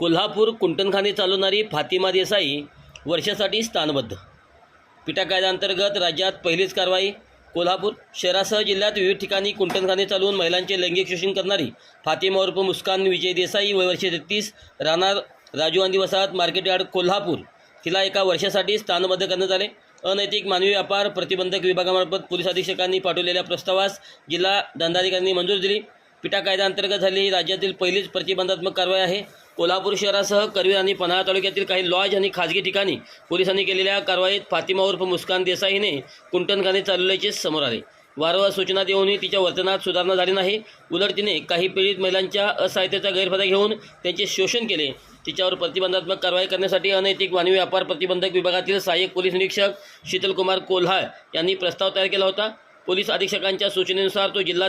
कोल्हापूर कुंटणखाने चालवणारी फातिमा देसाई वर्षासाठी स्थानबद्ध. पिटा कायद्याअंतर्गत राज्यात पहिलीच कारवाई कोल्हापूर शहरासह जिल्ह्यात विविध ठिकाणी कुंटणखाने चालवून महिलांचे लैंगिक शोषण करणारी फातिमा उर्फ मुस्कान विजय देसाई वय वर्षे तेहतीस राहणार राजू गांधी वसाहत मार्केट यार्ड कोल्हापूर. तिला एका वर्षासाठी स्थानबद्ध करण्यात आले. अनैतिक मानवी व्यापार प्रतिबंधक विभागामार्फत पोलीस अधीक्षकांनी पाठवलेल्या प्रस्तावास जिल्हा दंडाधिकाऱ्यांनी मंजूर दिली. पिटा कायद्याअंतर्गत झालेली ही राज्यातील पहिलीच प्रतिबंधात्मक कारवाई आहे. कोल्हापूर शहरासह करवीर आणि पन्हाळा तालुक्यातील काही लॉज आणि खाजगी ठिकाणी पोलिसांनी केलेल्या कारवाईत फातिमा उर्फ मुस्कान देसाईने कुंटणखाने चालवल्याचे समोर आले. वारंवार सूचना देऊनही तिच्या वर्तनात सुधारणा झाली नाही. उलट तिने काही पीडित महिलांच्या असहायतेचा गैरफायदा घेऊन त्यांचे शोषण केले. तिच्यावर प्रतिबंधात्मक कारवाई करण्यासाठी अनैतिक मानवी व्यापार प्रतिबंधक विभागातील सहाय्यक पोलीस निरीक्षक शीतलकुमार कोल्हाळ यांनी प्रस्ताव तयार केला होता. पोलीस अधीक्षकांच्या सूचनेनुसार तो जिल्हा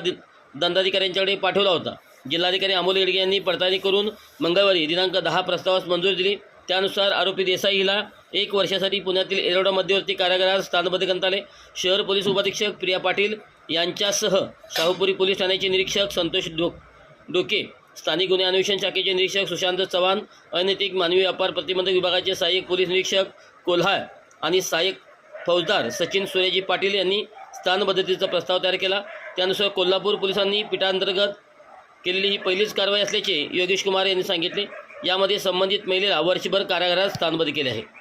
दंडाधिकाऱ्यांच्याकडे पाठवला होता. जिल्हाधिकारी अमोल येडगे यांनी पडताळणी करून मंगळवारी दिनांक दहा प्रस्तावास मंजुरी दिली. त्यानुसार आरोपी देसाई हिला एक वर्षासाठी पुण्यातील एरोडा मध्यवर्ती कारागृहात स्थानबद्ध करण्यात आले. शहर पोलीस उपाधीक्षक प्रिया पाटील यांच्यासह शाहूपुरी पोलीस ठाण्याचे निरीक्षक संतोष डो डोके स्थानिक गुन्हे अन्वेषण शाखेचे निरीक्षक सुशांत चव्हाण अनैतिक मानवी व्यापार प्रतिबंधक विभागाचे सहाय्यक पोलीस निरीक्षक कोल्हाळ आणि सहाय्यक फौजदार सचिन सूर्यजी पाटील यांनी स्थानबद्धतेचा प्रस्ताव तयार केला. त्यानुसार कोल्हापूर पोलिसांनी पीठांतर्गत केलेली ही पहिलीच कारवाई असल्याचे योगेश कुमार यांनी सांगितले. यामध्ये संबंधित महिलेला वर्षभर कारागृहात स्थानबद्ध केले आहे.